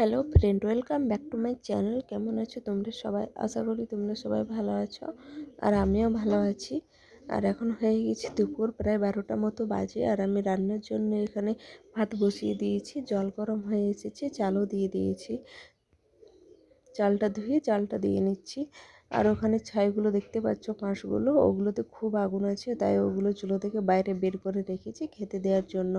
Hello friend, welcome back to my channel. কেমন আছো তোমরা সবাই? আশা করি তোমরা সবাই ভালো আছো আর আমিও ভালো আছি। আর এখন হয়ে গেছে দুপুর, প্রায় বারোটা মতো বাজে আর আমি রান্নার জন্য এখানে ভাত বসিয়ে দিয়েছি। জল গরম হয়ে এসেছে, চালও দিয়ে দিয়েছি। চালটা ধুয়ে চালটা দিয়ে নিচ্ছি। আর ওখানে ছাইগুলো দেখতে পাচ্ছ কাঁশগুলো ওগুলোতে খুব আগুন আছে, তাই ওগুলো চুলো থেকে বাইরে বের করে রেখেছি খেতে দেওয়ার জন্য।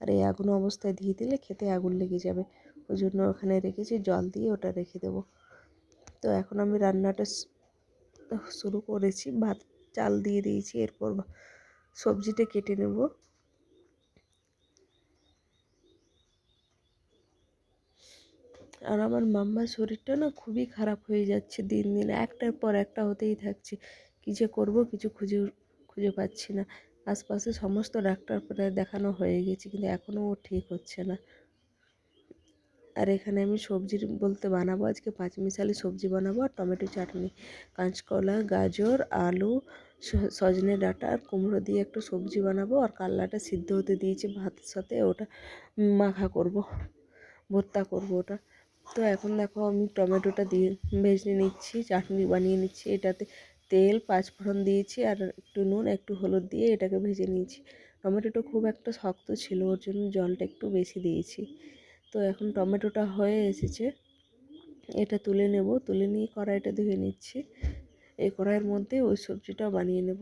আর এই আগুন অবস্থায় দিয়ে দিলে খেতে আগুন লেগে যাবে। ওই জন্য ওখানে রেখেছি, জল দিয়ে ওটা রেখে দেবো। তো এখন আমি রান্নাটা শুরু করেছি, ভাত, চাল দিয়ে দিয়েছি, এরপর সবজিটা কেটে নেব। আর আমার মাম্মার শরীরটা না খুবই খারাপ হয়ে যাচ্ছে দিন দিন, একটার পর একটা হতেই থাকছে। কী যে করব কিছু খুঁজে খুঁজে পাচ্ছি না। আশপাশে সমস্ত ডাক্তার দেখানো হয়ে গেছে, কিন্তু এখনও ও ঠিক হচ্ছে না। আর এখানে আমি সবজির বলতে বানাবো। আজকে পাঁচমিশালি সবজি বানাবো আর টমেটো চাটনি। কাঁচকলা, গাজর, আলু সজনে ডাঁটা আর কুমড়ো দিয়ে একটা সবজি বানাবো আর কাল্লাটা সিদ্ধ হতে দিয়েছি ভাতের সাথে। ওটা মাখা করব, ভর্তা করব ওটা। তো এখন দেখো আমি টমেটোটা দিয়ে ভেজে নিচ্ছি, চাটনি বানিয়ে নিচ্ছি। এটাতে তেল, পাঁচফোড়ন দিয়েছি আর একটু নুন, একটু হলুদ দিয়ে এটাকে ভেজে নিয়েছি। টমেটোটা খুব একটা শক্ত ছিল, ওর জন্য জলটা একটু বেশি দিয়েছি। তো এখন টমেটোটা হয়ে এসেছে। এটা তুলে নেব, তুলে নিয়ে কড়াইটা ধুয়ে নিচ্ছি। এই কড়াইয়ের মধ্যে ওই সবজিটাও বানিয়ে নেব।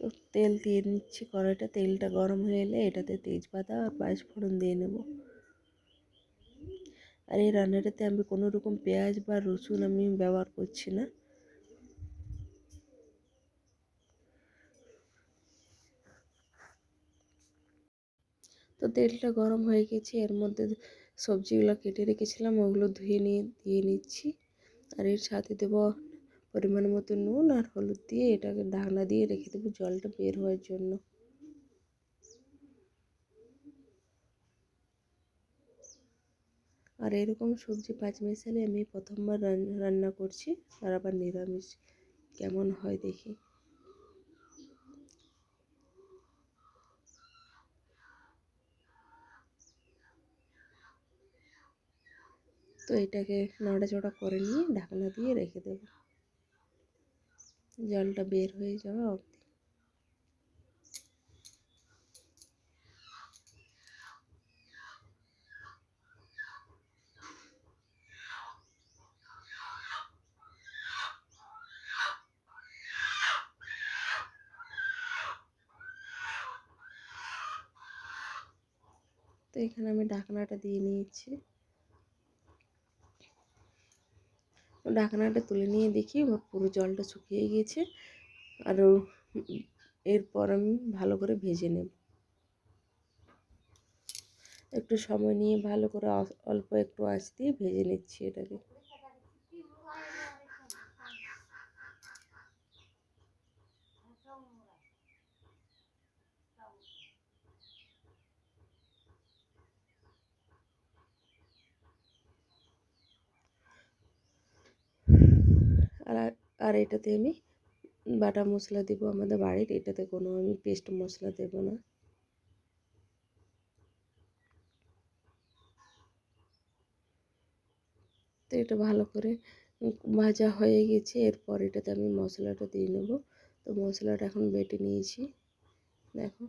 তো তেল দিয়ে নিচ্ছি কড়াইটা। তেলটা গরম হয়ে এলে এটাতে তেজপাতা আর পাঁচ ফোড়ন দিয়ে নেব। আর এই রান্নাটাতে আমি কোনো রকম পেঁয়াজ বা রসুন আমি ব্যবহার করছি না। তো তেলটা গরম হয়ে গেছে, এর মধ্যে সবজিগুলো কেটে রেখেছিলাম, ওগুলো ধুয়ে নিয়ে, দিয়ে নিচ্ছি। আর এর সাথে দেব পরিমাণ মতো নুন আর হলুদ দিয়ে এটাকে ঢাকনা দিয়ে রেখে দেবো জলটা বের হওয়ার জন্য। আর এরকম সবজি পাঁচ মিশালে আমি প্রথমবার রান্না করছি, আর আবার নিরামিষ কেমন হয় দেখি। তো এটাকে নাড়াচড়া করে নিয়ে ঢাকনা দিয়ে রেখে দেব। জলটা বের হয়ে যাওয়া অবধি। তো এখানে আমি ঢাকনাটা দিয়ে নিয়েছি। ঢাকনাটা তুলে নিয়ে দেখি পুরো জলটা শুকিয়ে গিয়েছে। আরও এরপর আমি ভালো করে ভেজে নেব। একটু সময় নিয়ে ভালো করে অল্প একটু আঁচ দিয়ে ভেজে নিচ্ছি এটাকে আর আর এটাতে আমি বাটা মশলা দেবো আমাদের বাড়ির। এটাতে কোনো আমি পেস্ট মশলা দেব না। তো এটা ভালো করে ভাজা হয়ে গেছে। এরপর এটাতে আমি মশলাটা দিয়ে নেব। তো মশলাটা এখন বেটে নিয়েছি। দেখো।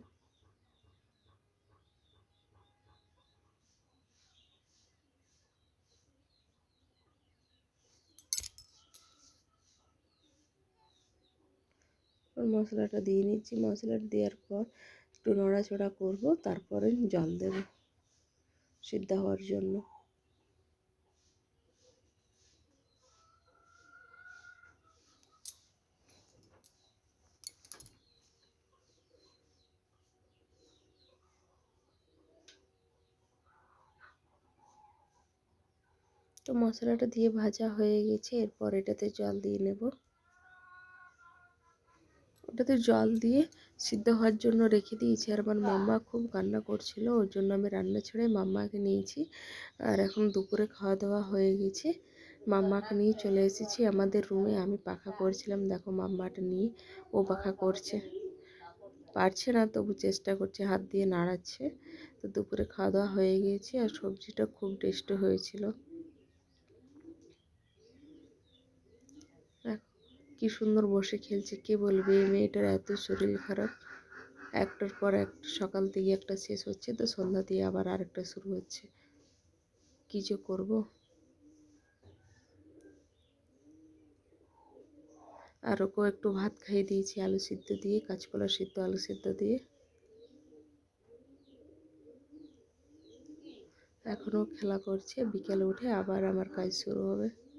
মশলাটা দিয়ে নিচ্ছি। মশলাটা দেওয়ার পর একটু নড়াচড়া করব, তারপরে জল দেব সিদ্ধ হওয়ার জন্য। তো মশলাটা দিয়ে ভাজা হয়ে গেছে, এরপর এটাতে জল দিয়ে নেব। ওটাতে জল দিয়ে সিদ্ধ হওয়ার জন্য রেখে দিয়েছি। আর আমার মাম্মা খুব কান্না করছিল, ওর জন্য আমি রান্না ছেড়ে মাম্মাকে নিয়েছি। আর এখন দুপুরে খাওয়া দাওয়া হয়ে গেছে। মাম্মাকে নিয়ে চলে এসেছি আমাদের রুমে। আমি পাখা করছিলাম, দেখো মাম্মাটা নিয়ে ও পাখা করছে। পারছে না, তবু চেষ্টা করছে, হাত দিয়ে নাড়াচ্ছে। তো দুপুরে খাওয়া দাওয়া হয়ে গিয়েছে আর সবজিটা খুব টেস্টি হয়েছিল দেখো কি সুন্দর বসে খেলছে, কে বলবে এই মেয়েটার এত শরীর খারাপ? একটার পর একটা, সকাল থেকে একটা শেষ হচ্ছে, তো সন্ধ্যা দিয়ে আবার আরেকটা শুরু হচ্ছে। কী যে করব? আর ওকেও একটু ভাত খাইয়ে দিয়েছি, আলু সিদ্ধ দিয়ে, কাঁচকলা সিদ্ধ, আলু সিদ্ধ দিয়ে। এখনও খেলা করছে, বিকেলে উঠে আবার আমার কাজ শুরু হবে।